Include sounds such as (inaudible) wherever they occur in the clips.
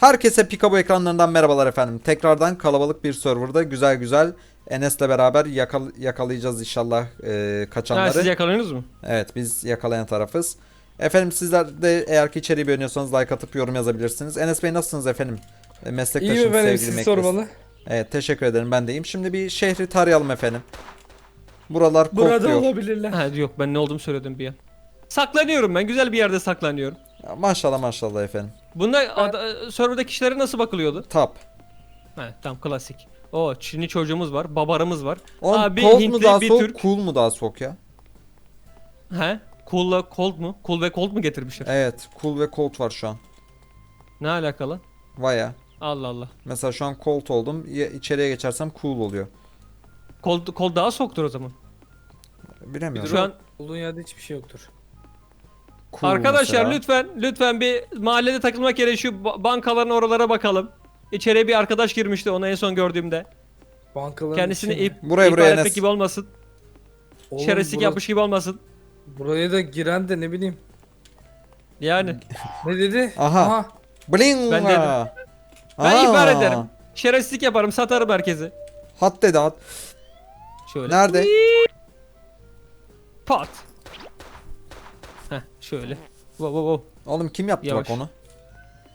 Herkese Pikabu ekranlarından merhabalar efendim. Tekrardan kalabalık bir serverda güzel güzel Enes'le beraber yakal- yakalayacağız inşallah e, Ha, kaçanları. siz yakalıyorsunuz mu? Evet biz yakalayan tarafız. Efendim sizler de eğer ki içeriği beğeniyorsanız like atıp yorum yazabilirsiniz. Enes Bey nasılsınız efendim? E, Meslektaşım İyi sevgili siz sormalı? Evet teşekkür ederim ben de iyiyim. Şimdi bir şehri tarayalım efendim. Buralar Burada kokluyor. olabilirler. Ha, yok ben ne olduğumu söyledim bir an. Saklanıyorum ben güzel bir yerde saklanıyorum. Ya, Maşallah maşallah efendim. Bunda ada, serverdaki kişilere nasıl bakılıyordu? Tap. Ha, tam klasik. O Çinli çocuğumuz var, babarımız var. Oğlum Abi, cold mu Hintli, daha bir soğuk, Türk. cool mu daha soğuk ya? He? Cool'la cold mu? Cool ve cold mu getirmişler? Evet, cool ve cold var şu an. Ne alakalı? Vaya. Allah Allah. Mesela şu an cold oldum. Ya- içeriye geçersem cool oluyor. Cold, cold daha soğuktur o zaman. Bilemiyorum. Şu an Olduğun yerde hiçbir şey yoktur. Cool arkadaşlar mesela. lütfen lütfen bir mahallede takılmak yerine şu ba- bankaların oralara bakalım. İçeriye bir arkadaş girmişti onu en son gördüğümde. Bankaların Kendisini içine- ip, Buraya, ihbar buraya etmek Enes. gibi olmasın. Oğlum, Şerefsizlik bura- yapmış gibi olmasın. Buraya da giren de ne bileyim. Yani. (laughs) Ne dedi? Aha. Bling. Ben dedim. Aa. Ben ihbar ederim. Şerefsizlik yaparım satarım herkesi. Hat dedi hat. Şöyle. Nerede? Pat. Şöyle. Wow wow wow. Oğlum kim yaptı Yavaş. bak onu?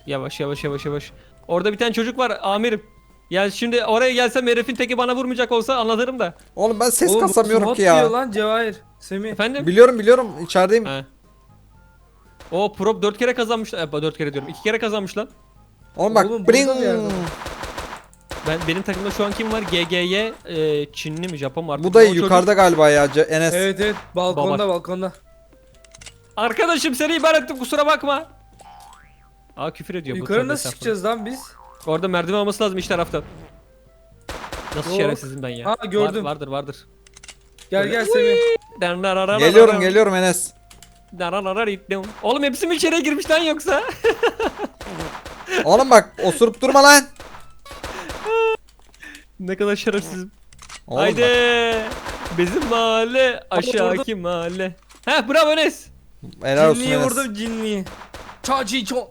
Yavaş yavaş yavaş yavaş. Orada bir tane çocuk var amirim. Yani şimdi oraya gelsem herifin teki bana vurmayacak olsa anlatırım da. Oğlum ben ses Oğlum, kasamıyorum ki ya. lan Cevahir. Semih. Efendim? Biliyorum biliyorum içerideyim. He. O prop 4 kere kazanmış. E, 4 kere diyorum. 2 kere kazanmış lan. Oğlum bak Oğlum, yerde. Ben benim takımda şu an kim var? GGY e, Çinli mi Japon mu artık? Bu O çocuk- yukarıda galiba ya Ce- Enes. Evet evet balkonda Baba. balkonda. Arkadaşım seni ihbar ettim kusura bakma. Aa küfür ediyor bu Yukarı tövbe nasıl çıkacağız lan biz? Orada merdiven olması lazım iç taraftan. Nasıl Yok. şerefsizim ben ya. Ha, gördüm. Var- vardır vardır. Gel gel Semih. Geliyorum geliyorum Enes. Oğlum hepsi mi içeriye girmiş lan yoksa? (laughs) Oğlum bak osurup durma lan. (laughs) ne kadar şerefsizim. Oğlum Haydi. bak, Bizim mahalle aşağıki mahalle. Heh bravo Enes. Helal olsun Cinliyi Enes. vurdum cinliyi. Çaçı ço.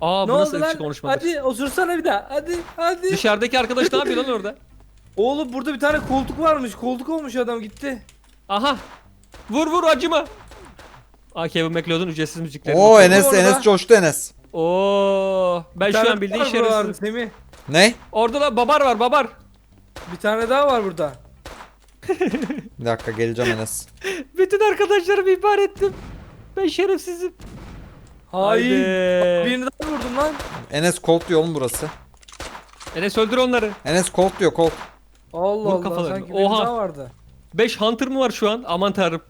Aa Ne bu nasıl oldu ırkçı lan? konuşmadır. Hadi osursana bir daha. Hadi hadi. Dışarıdaki arkadaş ne yapıyor lan orada? (laughs) Oğlum burada bir tane koltuk varmış. Koltuk olmuş adam gitti. Aha. Vur vur acıma. Aa Kevin McLeod'un ücretsiz müzikleri. Oo Enes orada. Enes coştu Enes. Oo. Ben Bir şu tane an bildiğin var buralarda, şerefsizim. Semih. Ne? Orada da babar var babar. Bir tane daha var burada. Bir dakika geleceğim Enes. (laughs) Bütün arkadaşlarımı ihbar ettim. Ben şerefsizim. Hayır. Haydi. Birini daha vurdum lan. Enes Colt diyor oğlum burası. Enes öldür onları. Enes Colt diyor Colt. Allah Vur Allah kafalarını. sanki Oha. daha vardı. 5 hunter mı var şu an? Aman tanrım.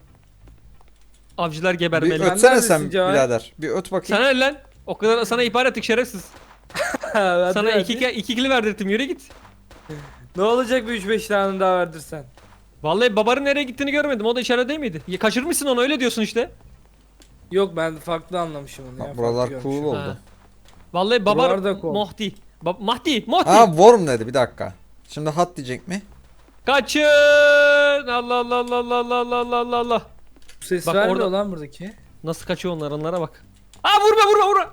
Avcılar Bir gebermeli. Sen ötsene neredesin sen Cahil? birader. Bir öt bakayım. Sana ne lan? O kadar sana ihbar ettik şerefsiz. (laughs) Hadi, Sana hadi. iki, iki kili verdirttim yürü git. Ne olacak bir 3-5 tane daha verdirsen? Vallahi babarın nereye gittiğini görmedim. O da içeride değil miydi? Ya, kaçırmışsın onu öyle diyorsun işte. Yok ben farklı anlamışım onu ya. Ha, buralar farklı cool görmüşüm. oldu. Ha. Vallahi babar Buralar da kol. Mohdi. Ba- Mahdi, Mohdi. Ha worm dedi bir dakika. Şimdi hat diyecek mi? Kaçın! Allah Allah Allah Allah Allah Allah Allah Allah Allah. Bu ses Bak vermiyor orada- lan buradaki. Nasıl kaçıyor onlar onlara bak. Aa vurma vurma vurma.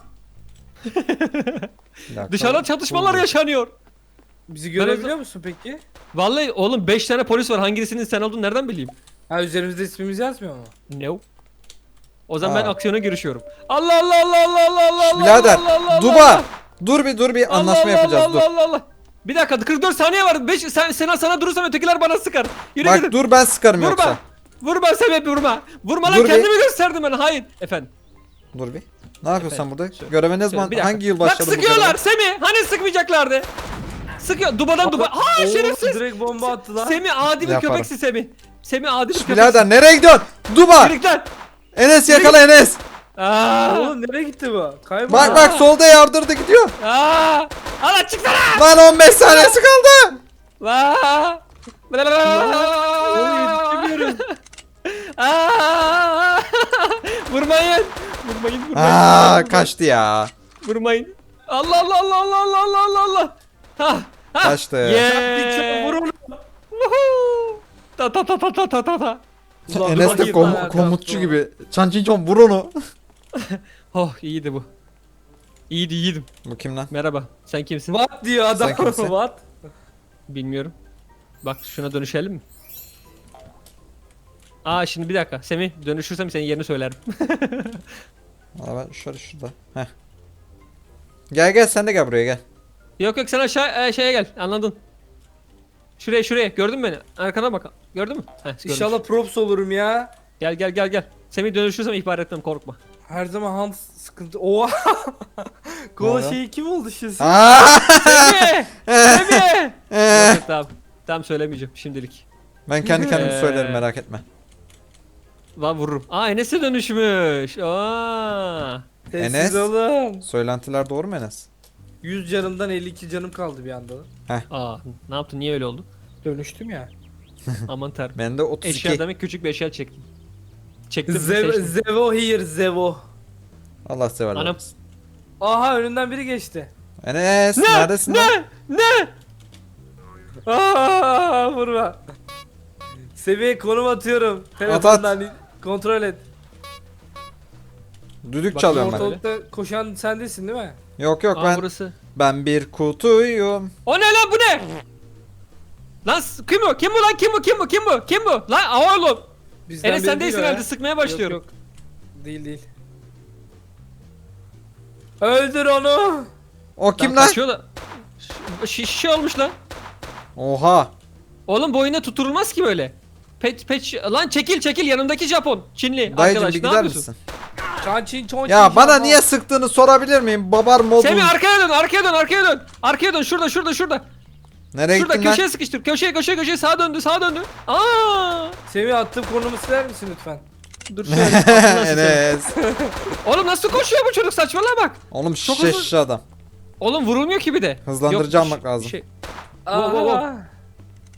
Bir dakika. Dışarıda çatışmalar Cool. yaşanıyor. Bizi görebiliyor musun peki? Vallahi oğlum 5 tane polis var. Hangisinin sen olduğunu nereden bileyim? Ha üzerimizde ismimiz yazmıyor mu? No. O zaman Aa. ben aksiyona girişiyorum. Allah Allah Allah Allah Allah Allah Allah Birader Allah Allah Allah Duba. Allah. Dur bir dur bir anlaşma Allah yapacağız Allah dur. Allah Allah. Bir dakika 44 saniye var. 5 sen sana sana durursam ötekiler bana sıkar. Yürü Bak gidin. dur ben sıkarım Vurma. yoksa. Vurma sebep vurma. Vurma lan Dur bir. kendimi gösterdim ben. Hayır. Efendim. Dur bir. Ne yapıyorsun sen burada? Söyle. Göreve ne zaman bir dakika. hangi yıl Bak başladı bu sıkıyorlar? Semih. Hani sıkmayacaklardı. Sıkıyor. Dubadan duba. Ha Oo, şerefsiz. Direkt bomba attılar. Semih adi bir Yaparım. köpeksin Semih. Semih adi bir köpeksin. Birader nereye gidiyorsun? Duba. Lan. Enes yakala Enes. Aa. Oğlum nereye gitti bu? Kayboldu. Bak bak solda yardırdı gidiyor. Aa. Ala çıksana. Lan 15 saniyesi kaldı. Aa. Oğlum yetişemiyoruz. Aa! Vurmayın. Vurmayın, vurmayın. Aa kaçtı ya. Vurmayın. Allah Allah Allah Allah Allah Allah Allah Allah. Ha. Ha. Kaçtı. Yeah. Vur onu. Woohoo. Ta ta ta ta ta ta ta ta. Ulan Enes de kom- lan, komutçu kalktı gibi. Çan çin çon vur onu. (laughs) Oh iyiydi bu. İyiydi iyiydim. Bu kim lan? Merhaba. Sen kimsin? What diyor adam. Sen kimsin? (laughs) What? Bilmiyorum. Bak şuna dönüşelim mi? Aa şimdi bir dakika. Semih dönüşürsem senin yerini söylerim. (laughs) Aa, ben şöyle şurada. Heh. Gel gel sen de gel buraya gel. yok yok sen aşağı e, şeye gel. Anladın. Şuraya şuraya. Gördün mü beni? Arkana bak. Gördün mü? Heh, görmüş. İnşallah props olurum ya. Gel gel gel gel. Semih dönüşürsem ihbar etmem korkma. Her zaman Hans sıkıntı. Oha. (laughs) Kola oldu? şeyi kim oldu şimdi? Aa! Semih! (laughs) Semih! Ee, yok yok tamam. Tamam söylemeyeceğim şimdilik. ben kendi kendime Ee. söylerim merak etme. Lan vururum. Aa Enes'e dönüşmüş. Aa. Sessiz Enes? olun. Söylentiler doğru mu Enes? 100 canımdan 52 canım kaldı bir anda. Aa ne yaptın? Niye öyle oldu? Dönüştüm ya. (laughs) Aman tanrım. Ben de 32. Eşya demek küçük bir eşya çektim. Çektim. Zev seçtim. Zevo here Zevo. Allah severler. Anam. Aha önünden biri geçti. Enes Ne? neredesin lan? Ne? Ne? Aa vurma. Seviye konum atıyorum. Telefondan kontrol et. Düdük Bak, çalıyorum ben. Ortalıkta koşan sen değilsin değil mi? Yok yok Aa ben burası. ben bir kutuyum. O ne lan bu ne? Lan s- kim bu? Kim bu lan? Kim bu? Kim bu? Kim bu? Kim bu? Lan oğlum. Bizden Enes biri sen değilsin değil o ya. herhalde sıkmaya başlıyorum. Yok, yok. Değil değil. Öldür onu. O kim Lan lan? Kaçıyor da. Ş- Şişe olmuş lan. Oha. Oğlum bu oyuna tutturulmaz ki böyle. Pet pet lan çekil çekil yanımdaki Japon Çinli Dayıcım arkadaş bir ne gider yapıyorsun? misin? Çançin çonçin. Ya bana niye sıktığını sorabilir miyim? Babar modun. Semih arkaya dön arkaya dön arkaya dön. Arkaya dön şurada şurada şurada. Nereye şurada gittin lan? köşeye sıkıştır. Köşeye köşeye köşeye sağa döndü sağa döndü. Aa! Semih attığım konumu siler misin lütfen? Dur şöyle. (laughs) Enes. (laughs) Oğlum nasıl koşuyor bu çocuk saçmalama bak. Oğlum Çok şişe hızlı. şişe adam. Oğlum vurulmuyor ki bir de. Hızlandırıcı Yok, almak lazım. Şey, Aha. Wow, wow, wow.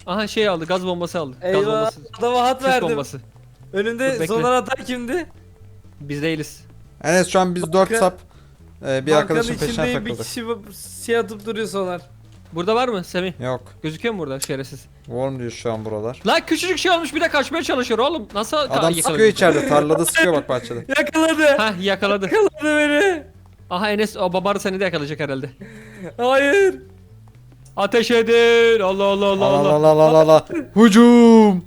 aha şey aldı gaz bombası aldı. Gaz Eyvah. bombası. Adama hat Sis verdim. bombası. Dur, Önümde bekle. son atan kimdi? Biz değiliz. Enes şu an biz 4 Banka- sap e, bir arkadaşın peşine içindeyim bir takıldık. kişi şey atıp duruyor sonar. Burada var mı Semih? Yok. Gözüküyor mu burada şerefsiz? Warm diyor şu an buralar. Lan küçücük şey olmuş bir de kaçmaya çalışıyor oğlum. Nasıl Adam yakaladı? sıkıyor içeride. Tarlada sıkıyor bak bahçede. (laughs) Yakaladı. Ha yakaladı. Yakaladı beni. Aha Enes o babarı seni de yakalayacak herhalde. Hayır. Ateş edin. Allah Allah Allah Allah Allah. Allah Allah Allah. Hücum.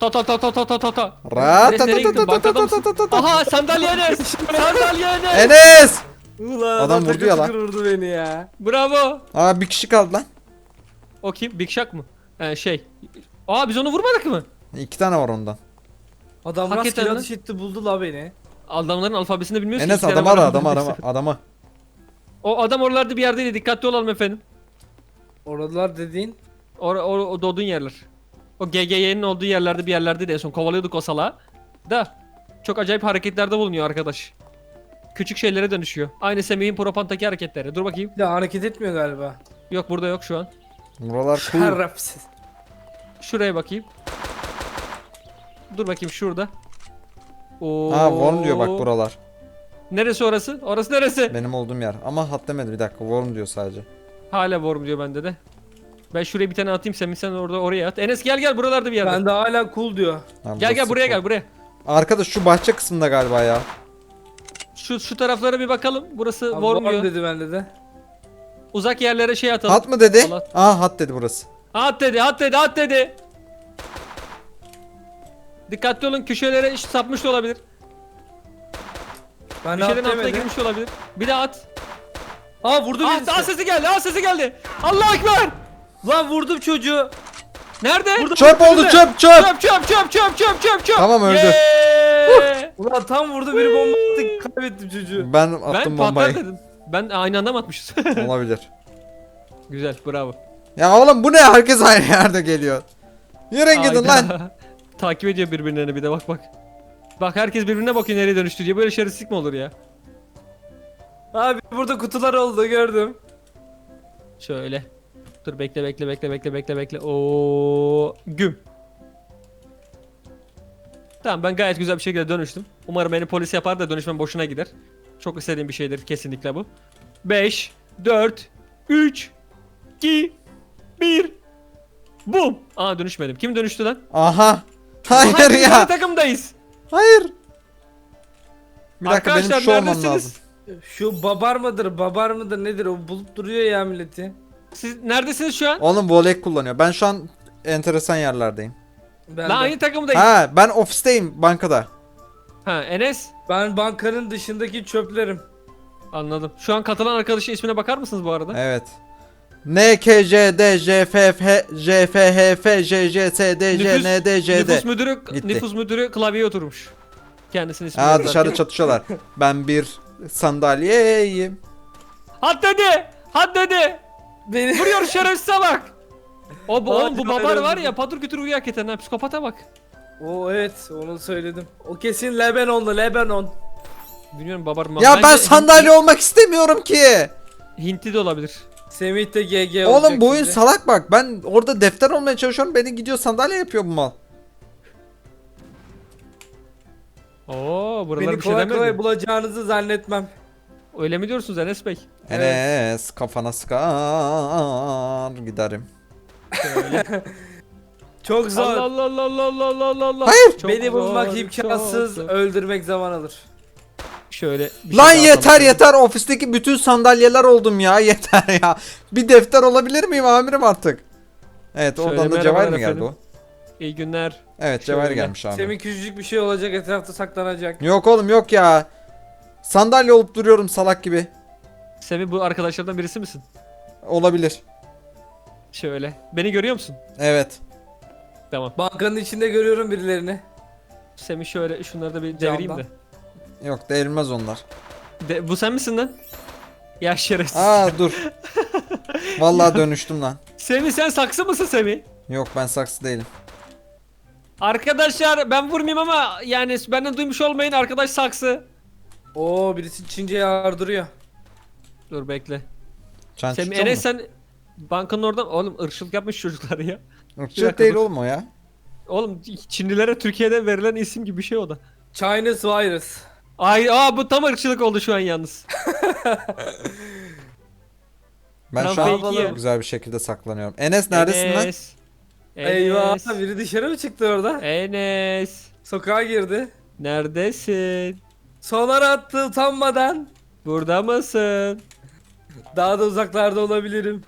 Ta ta ta ta ta ta ta ta. Ra ta ta ta ta Bankada ta mısın? ta ta ta. Aha sandalye Enes. sandalye Enes. Enes. Ulan Adam vurdu ya lan. vurdu beni ya. Bravo. Aa bir kişi kaldı lan. O kim? Big Shaq mı? Ee, şey. Aa biz onu vurmadık mı? İki tane var ondan. Adam Hakikaten rastgele lan. atış etti buldu la beni. Adamların alfabesini bilmiyoruz Enes adamı ara adamı adamı adamı. O adam oralarda bir yerdeydi. Dikkatli olalım efendim. Oralar dediğin. O, o, o doğduğun yerler. O GGY'nin olduğu yerlerde bir yerlerdeydi en son. Kovalıyorduk o salağı. Da. Çok acayip hareketlerde bulunuyor arkadaş. Küçük şeylere dönüşüyor. Aynı Semih'in propantaki hareketleri. Dur bakayım. De hareket etmiyor galiba. Yok burada yok şu an. Buralar cool. Şerefsiz. Şuraya bakayım. Dur bakayım şurada. Oo. Ha warm diyor bak buralar. Neresi orası? Orası neresi? Benim olduğum yer. Ama hat demedi bir dakika. Warm diyor sadece. Hala warm diyor bende de. Ben şuraya bir tane atayım Semih sen orada oraya at. Enes gel gel buralarda bir yerde. Ben de hala cool diyor. Ha, Gel burası gel buraya gel buraya. Arkadaş şu bahçe kısmında galiba ya. Şu şu taraflara bir bakalım. Burası Abi warm diyor. dedi bende de. Uzak yerlere şey atalım. Hat mı dedi? Allah. Aa hat dedi burası. At dedi, at dedi, at dedi. Dikkatli olun köşelere iş sapmış da olabilir. Ben de Köşelerin altına demedim. girmiş de olabilir. Bir de at. Aa vurdu Aa, birisi. aa sesi geldi, aa sesi geldi. Allah ekber. Lan vurdum çocuğu. Nerede? Burada Çöp oldu çöp çöp. Çöp çöp çöp çöp çöp çöp çöp. Tamam, öldü. Yeah! Ulan tam vurdu biri bomba attı kaybettim çocuğu. Ben ben attım patlar bombayı. dedim. Ben aynı anda mı atmışız? (laughs) Olabilir. Güzel, bravo. Ya oğlum bu ne? Herkes aynı yerde geliyor. Yürüyün gidin lan. Hayda. (laughs) Takip ediyor birbirlerini bir de bak bak. Bak herkes birbirine bakıyor nereye dönüştü diye böyle şerefsizlik mi olur ya? Abi burada kutular oldu gördüm. Şöyle. Dur bekle bekle bekle bekle bekle bekle. Oo güm. Tamam ben gayet güzel bir şekilde dönüştüm. Umarım beni polis yapar da dönüşmem boşuna gider. Çok istediğim bir şeydir kesinlikle bu. 5 4 3 2 1 Bum. Aa dönüşmedim. Kim dönüştü lan? Aha. Hayır Aha, biz ya. aynı takımdayız. Hayır. Bir dakika benim Arkadaşlar, şu olmam neredesiniz? lazım. Şu babar mıdır babar mıdır nedir o bulup duruyor ya milleti. Siz neredesiniz şu an? Oğlum volek kullanıyor. Ben şu an enteresan yerlerdeyim. Ben, de. aynı takımdayız. Ha ben ofisteyim bankada. Ha Enes. ben bankanın dışındaki çöplerim. Anladım. Şu an katılan arkadaşın ismine bakar mısınız bu arada? Evet. N K J D J F F J F H F J J S D J Nüfus- N D J Nüfus D. müdürü Gitti. nüfus müdürü klavyeye oturmuş. Kendisinin ismini Aa yazarken. dışarı çatışıyorlar. Ben bir sandalyeyim. Had dedi. Had dedi. Beni Vuruyor (laughs) şerefsiz salak. O bu, oğlum bu babar var ya patır kütür uyuyor hakikaten ha psikopata bak. O evet onu söyledim. O kesin Lebanonlu Lebanon. Bilmiyorum babar mı? Ya Bence ben sandalye olmak istemiyorum ki. Hintli de olabilir. Semih de GG Oğlum olacak bu oyun şimdi. salak bak. Ben orada defter olmaya çalışıyorum. Beni gidiyor sandalye yapıyor bu mal. Oo buralar Beni bir şey kolay demedi. kolay bulacağınızı zannetmem. Öyle mi diyorsunuz Enes Bey? Evet. Enes kafana sıkar giderim. (laughs) Çok zor. Allah Allah Allah Allah Allah Allah Allah Allah. Hayır. Çok Beni bulmak zor, imkansız. çok zor. Öldürmek zaman alır. Şöyle. bir şey Lan daha yeter atalım. yeter ofisteki bütün sandalyeler oldum ya (laughs) yeter ya. Bir defter olabilir miyim amirim artık? Evet Şöyle oradan da merhabalar Cevahir mi geldi efendim. o? İyi günler. Evet Cevahir Şöyle. gelmiş abi. Semih küçücük bir şey olacak etrafta saklanacak. Yok oğlum yok ya. Sandalye olup duruyorum salak gibi. Semih bu arkadaşlardan birisi misin? Olabilir. Şöyle. Beni görüyor musun? Evet. Tamam. Bankanın içinde görüyorum birilerini. Semih şöyle şunları da bir devireyim Camdan. de. Yok değilmez onlar. de. Bu sen misin lan? Ya şerefsiz. Aa dur. Vallahi dönüştüm lan. (laughs) Semih sen saksı mısın Semih? Yok ben saksı değilim. Arkadaşlar ben vurmayayım ama yani benden duymuş olmayın arkadaş saksı. Oo birisi Çince yardırıyor. Dur bekle. Semih çıkacak Enes sen bankanın oradan oğlum ırkçılık yapmış çocuklar ya. Irkçılık değil oğlum o ya. Oğlum Çinlilere Türkiye'de verilen isim gibi bir şey o da. Chinese virus. Ay aa bu tam ırkçılık oldu şu an yalnız. (laughs) Ben şu an ya. güzel bir şekilde saklanıyorum. Enes neredesin lan? Enes. Eyvah Enes. biri dışarı mı çıktı orada? Enes. Sokağa girdi. Neredesin? Sonar attı utanmadan. Burada mısın? Daha da uzaklarda olabilirim.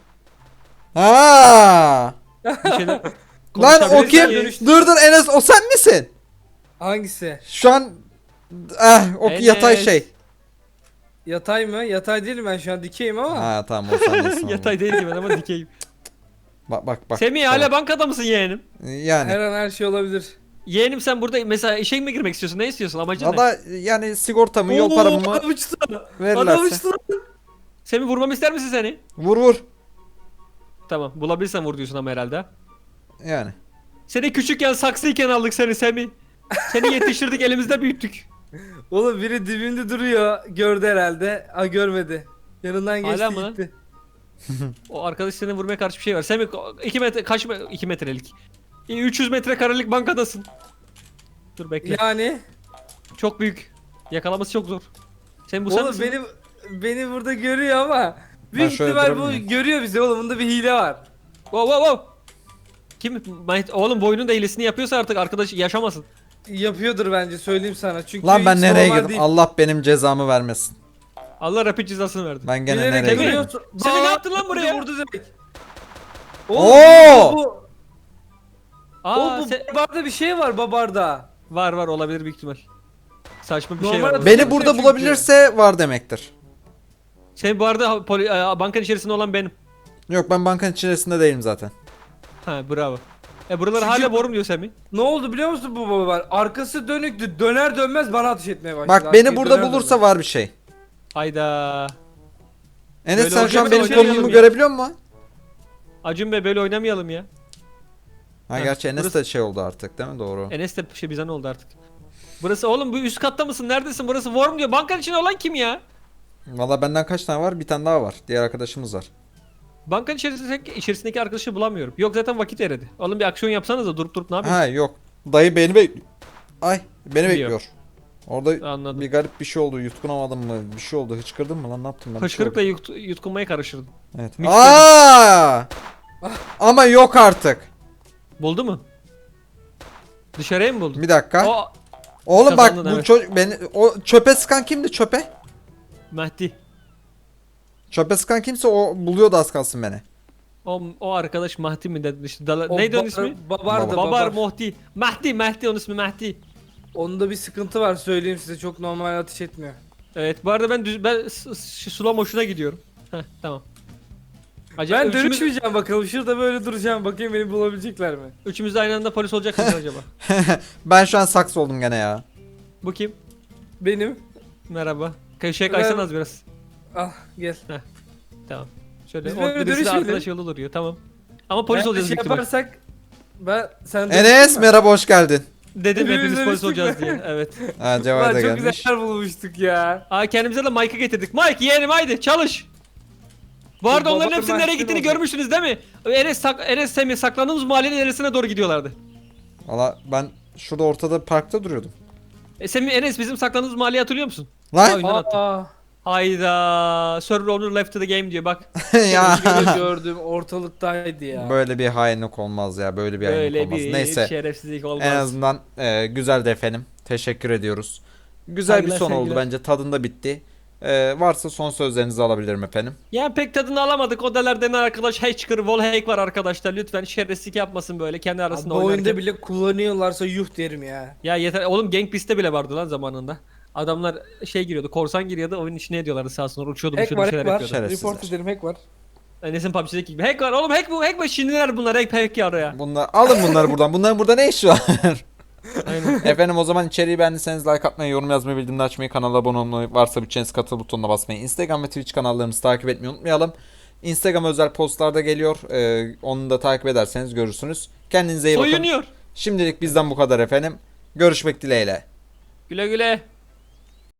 Ha! Bir şeyler... (laughs) Lan o kim? dönüş- Dur dur Enes o sen misin? Hangisi? Şu an eh o Enes. yatay şey. Yatay mı? Yatay değilim ben şu an dikeyim ama. Ha tamam o sen değilsin. (laughs) Yatay değil ki ben ama dikeyim. Bak bak bak. Semih hala bankada mısın yeğenim? Yani. Her an her şey olabilir. Yeğenim sen burada mesela işe mi girmek istiyorsun? Ne istiyorsun? Amacın ne? Valla yani sigortamı yol paramı mı Adam uçtu. Adam verirlerse. uçtu. Semih vurmamı ister misin seni? Vur vur. Tamam bulabilirsen vur diyorsun ama herhalde. Yani. Seni küçükken saksıyken aldık seni Semih. Seni yetiştirdik (laughs) elimizde büyüttük. Oğlum biri dibimde duruyor. Gördü herhalde. Ha görmedi. Yanından geçti Hala mı lan? gitti. (laughs) O arkadaş seni vurmaya karşı bir şey var. Semih 2 metre kaç 2 metrelik. 300 metre karelik bankadasın. Dur bekle. Yani Çok büyük. Yakalaması çok zor. Sen bu sen oğlum misin? beni beni burada görüyor ama büyük şöyle ihtimal bu durabilir miyim? görüyor bizi oğlum. Bunda bir hile var. Wow wow wow. Kim? Oğlum boynun da hilesini yapıyorsa artık arkadaş yaşamasın. Yapıyordur bence söyleyeyim sana. Çünkü Lan ben hiç nereye normal girdim? değil. Allah benim cezamı vermesin. Allah rapid cezasını verdi. Ben gene Bilerek nereye girdim? görüyorsun. Sen ne Bak, yaptın lan buraya? Vurdu demek. Oo! Bu, Aa, o bu se- babarda bir şey var babarda. var var olabilir büyük ihtimal. Saçma bir şey Normal var. adam-. Beni burada Çünkü- bulabilirse var demektir. Sen bu arada poli- e, bankanın içerisinde olan benim. Yok ben bankanın içerisinde değilim zaten. Ha bravo. E buraları Çünkü- hala borum diyor Semih. Ne oldu biliyor musun bu babar? Arkası dönüktü. Döner dönmez bana ateş etmeye başladı. Bak Arkayı beni burada döner bulursa dönmez. var bir şey. Hayda. Enes Böyle sen şu an benim konumumu ya. görebiliyor musun? Acun Bey böyle oynamayalım ya. Ha Heh, gerçi Enes burası- de şey oldu artık değil mi? Doğru. Enes de şey bize ne oldu artık. Burası oğlum bu üst katta mısın? Neredesin? Burası Worm diyor. Bankanın içinde olan kim ya? Valla benden kaç tane var? Bir tane daha var. Diğer arkadaşımız var. Bankanın içerisindeki, içerisindeki arkadaşı bulamıyorum. Yok zaten vakit eredi. Oğlum bir aksiyon yapsanız da durup durup ne yapıyorsun? Ha yok. Dayı beni bekliyor. Ay beni Diyor. bekliyor. Orada Anladım. bir garip bir şey oldu. Yutkunamadım mı? Bir şey oldu. Hıçkırdım mı lan? Ne yaptım ben? Şey Hışkırıkla oldu. yut, yutkunmaya karıştırdın. Evet. Mix Aa! Ama yok artık. Buldu mu? Dışarıya mı buldun? Bir dakika. O Oğlum bak kazandın, bu evet. çocuk beni o çöpe sıkan kimdi çöpe? Mehdi. Çöpe sıkan kimse o buluyordu az kalsın beni. O, o arkadaş Mahdi mi dedin işte. Dala- O Neydi onun ba- ismi? Babardı Babar babar. Mohdi. Mehdi Mehdi onun ismi Mehdi. Onda bir sıkıntı var söyleyeyim size çok normal ateş etmiyor. Evet bu arada ben düz, ben s- s- slow motion'a gidiyorum. Heh tamam. Acaba Ben üçümüz, dönüşmeyeceğim bakalım şurada böyle duracağım bakayım beni bulabilecekler mi? üçümüz de aynı anda polis olacak mıyız acaba? (laughs) Ben şu an saks oldum gene ya. Bu kim? Benim. Merhaba. Şey Ben- kaysanız biraz. Ah gel. Tamam. Şöyle Biz o böyle birisi de dönüşmeyelim. arkadaş yolu duruyor tamam. Ama polis Eğer olacağız şey büyük ihtimal. yaparsak ben sen Enes merhaba hoş geldin. Dedim Hepimiz hepimiz polis dönüştük olacağız diye. Evet. Ha Cevher de çok gelmiş. güzel yer bulmuştuk ya. Aa kendimize de Mike'ı getirdik. Mike yeğenim haydi çalış. Bu arada onların hepsinin nereye gittiğini olacak. görmüşsünüz değil mi? Enes, sak Enes Semih saklandığımız mahallenin ilerisine doğru gidiyorlardı. Valla ben şurada ortada parkta duruyordum. E, Semih Enes bizim saklandığımız mahalleyi hatırlıyor musun? Lan. Aa, Hayda. Server owner left the game diyor bak. (laughs) ya. gördüm ortalıktaydı ya. Böyle bir hainlik olmaz ya. Böyle bir hainlik Böyle olmaz. bir Neyse. şerefsizlik olmaz. En azından e, güzeldi efendim. Teşekkür ediyoruz. Güzel Saygılar, bir son oldu sevgiler. bence. Tadında bitti. E, varsa son sözlerinizi alabilirim efendim. Yani pek tadını alamadık. Odalardan arkadaş Hatcher, Wallhack var arkadaşlar. Lütfen şerefsizlik yapmasın böyle kendi Abi, arasında bu oyunda oynarken. bile kullanıyorlarsa yuh derim ya. Ya yeter. Oğlum Gang Beast'te bile vardı lan zamanında. Adamlar şey giriyordu, korsan giriyordu, oyunun içine ediyorlardı sağ olsun. Uçuyordu, Hack uçuyordu, var şeyler hack var. yapıyordu. Şerefsizler. Report ederim hack var. Enes'in PUBG'deki gibi. Hack var oğlum, hack bu, hack bu. Şimdiler bunlar, hack, hack ya. Bunlar, alın bunları buradan. Bunların burada ne işi var? Aynen. (laughs) efendim o zaman içeriği beğendiyseniz like atmayı, yorum yazmayı, bildirimleri açmayı, kanala abone olmayı, varsa bütçeniz katıl butonuna basmayı, Instagram ve Twitch kanallarımızı takip etmeyi unutmayalım. Instagram özel postlarda geliyor. E, onu da takip ederseniz görürsünüz. Kendinize iyi bakın. Soyunuyor. Şimdilik bizden bu kadar efendim. Görüşmek dileğiyle. Güle güle.